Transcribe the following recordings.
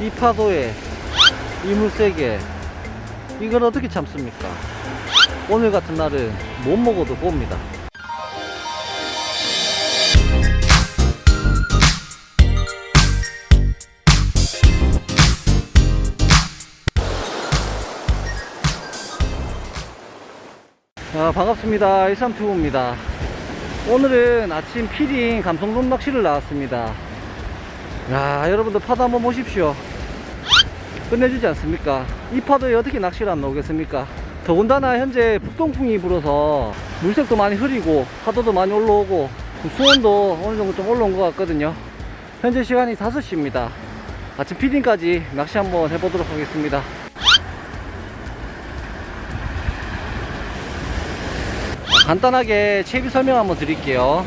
이 파도에 이 물세게 이걸 어떻게 참습니까? 오늘 같은 날은 못 먹어도 봅니다. 아, 반갑습니다. 일삼투구입니다. 오늘은 아침 피딩 감성돔 낚시를 나왔습니다. 야, 여러분들 파도 한번 보십시오. 끝내주지 않습니까? 이 파도에 어떻게 낚시를 안 나오겠습니까? 더군다나 현재 북동풍이 불어서 물색도 많이 흐리고 파도도 많이 올라오고 수온도 어느 정도 좀 올라온 것 같거든요. 현재 시간이 5시입니다. 아침 피딩까지 낚시 한번 해보도록 하겠습니다. 간단하게 채비 설명 한번 드릴게요.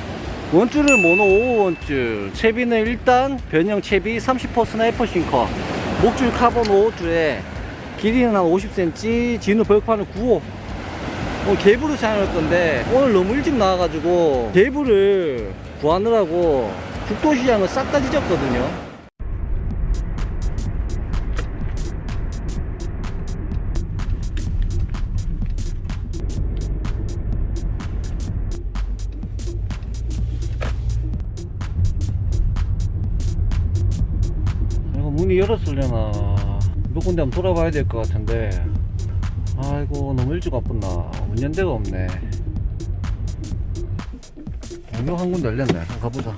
원줄을 모노 5원줄, 채비는 일단 변형 채비 30% 스나이퍼 싱커, 목줄 카본 5호줄에 길이는 한 50cm, 진우 벌판은 9호. 오늘 개불을 사용할 건데 오늘 너무 일찍 나와가지고 개불을 구하느라고 죽도시장을 싹 다 뒤졌거든요. 문이 열었으려나. 몇 군데 한번 돌아봐야 될 것 같은데. 아이고 너무 일찍 와봤나. 문연 데가 없네. 분명 한 군데 열렸네. 한번 가보자.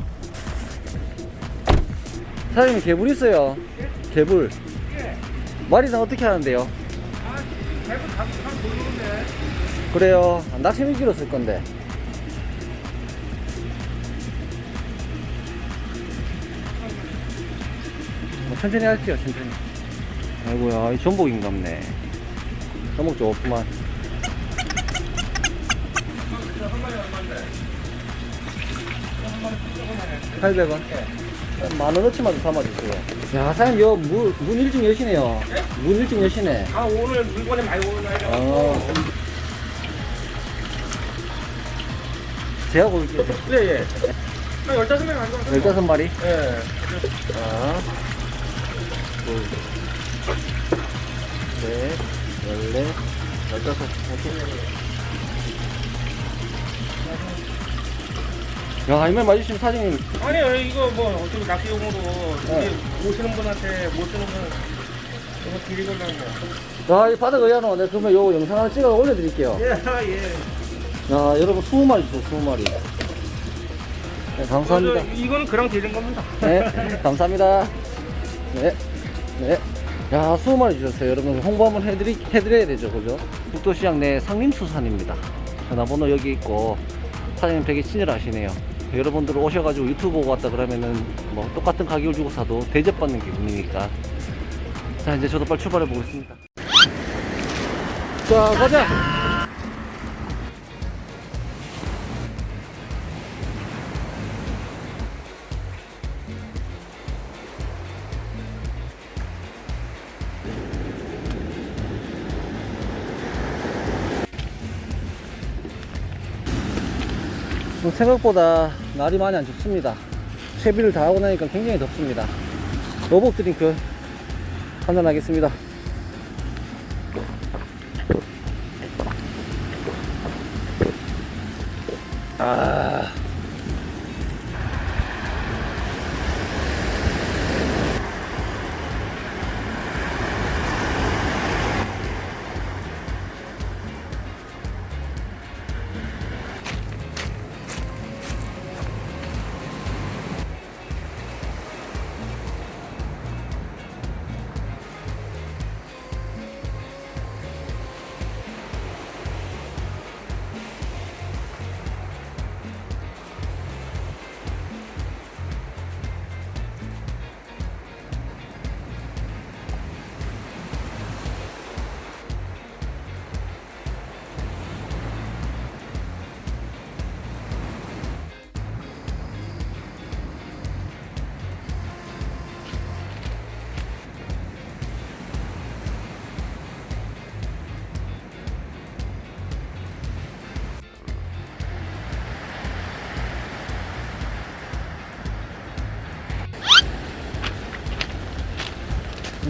사장님 개불 있어요? 개불. 마리당 어떻게 하는데요? 그래요. 아, 낚시 미끼로 쓸 건데 천천히 할게요 천천히. 아이고야 이 전복인갑네. 전복 좋구만. 800원? 만원 어치만 좀 담아주세요. 야 사장님 여 문 문 일찍 여시네요. 문 일찍 여시네. 아 오늘 물건이 많이 오는 날이라 어. 제가 고를게요. 예예. 한 15명 한 거. 15마리? 예. 하나 둘 셋, 열넷, 열다섯, 야, 이말 맞으시면 사장님, 아니요 이거 뭐 어떻게 낚시용으로 네. 이게 오시는 분한테 못 쓰는 분 이거 드리려고 뭐. 야, 이 바닥 의아노. 내가 그러면 요 영상 하나 찍어 올려드릴게요. 예 예. 야, 여러분, 20마리 주세요, 20마리. 네, 감사합니다. 어, 저, 이거는 그랑 드리는 겁니다. 네, 감사합니다. 네, 네. 야, 20마리 주셨어요. 여러분, 홍보 한번 해드리, 해드려야 되죠, 그죠? 북도시장 내 상림수산입니다. 전화번호 여기 있고, 사장님 되게 친절하시네요. 여러분들 오셔가지고 유튜브 보고 왔다 그러면은 뭐 똑같은 가격을 주고 사도 대접받는 기분이니까. 자, 이제 저도 빨리 출발해 보겠습니다. 자, 가자! 뭐 생각보다 날이 많이 안 춥습니다. 채비를 다 하고 나니까 굉장히 덥습니다. 로봇 드링크 한잔 하겠습니다. 아.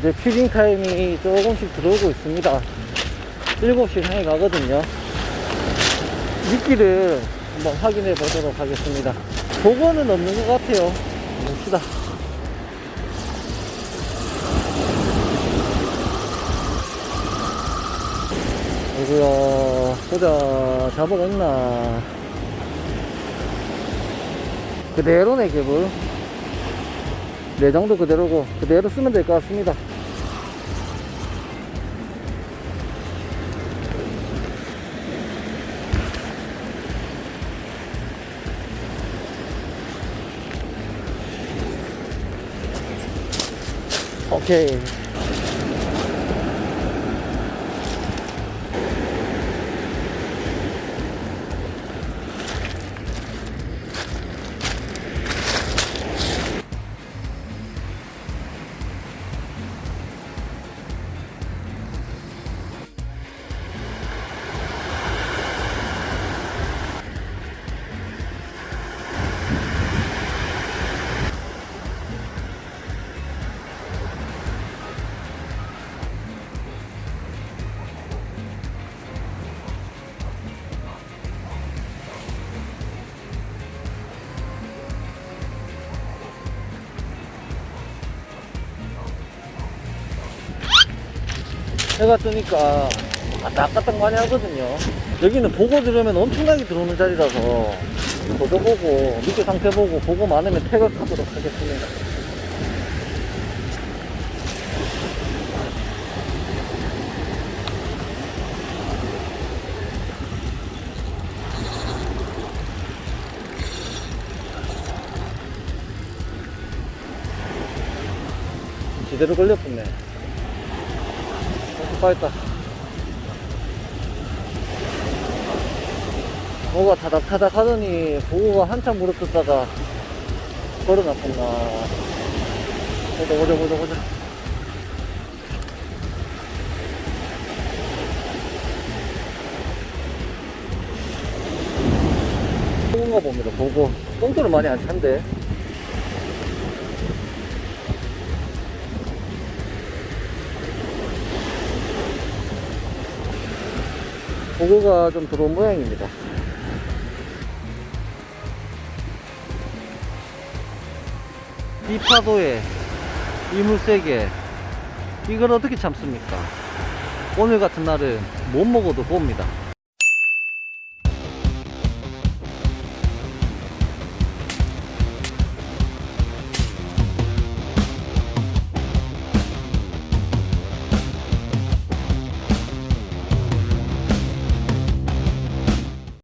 이제 피딩 타임이 조금씩 들어오고 있습니다. 7시 향해 가거든요. 미끼를 한번 확인해 보도록 하겠습니다. 보고는 없는 것 같아요. 봅시다. 어이구야, 보자. 잡아가 있나. 그대로네, 개불. 내장도 그대로고, 그대로 쓰면 될 것 같습니다. 오케이. 해가 뜨니까 까딱까딱 많이 하거든요. 여기는 보고 들으면 엄청나게 들어오는 자리라서 보도 보고 밑에 상태 보고 보고 많으면 퇴각하도록 하겠습니다. 제대로 걸렸었네. 어, 빠졌다. 뭐가 타닥타닥 하더니 보고가 한참 무릎 뜯다가 걸어놨구나. 보자, 보자, 보자, 보자. 보고가 봅니다, 보고. 똥돌을 많이 안 찬대. 보고가 좀 들어온 모양입니다. 이 파도에 이물세게 이걸 어떻게 참습니까? 오늘 같은 날은 못 먹어도 봅니다.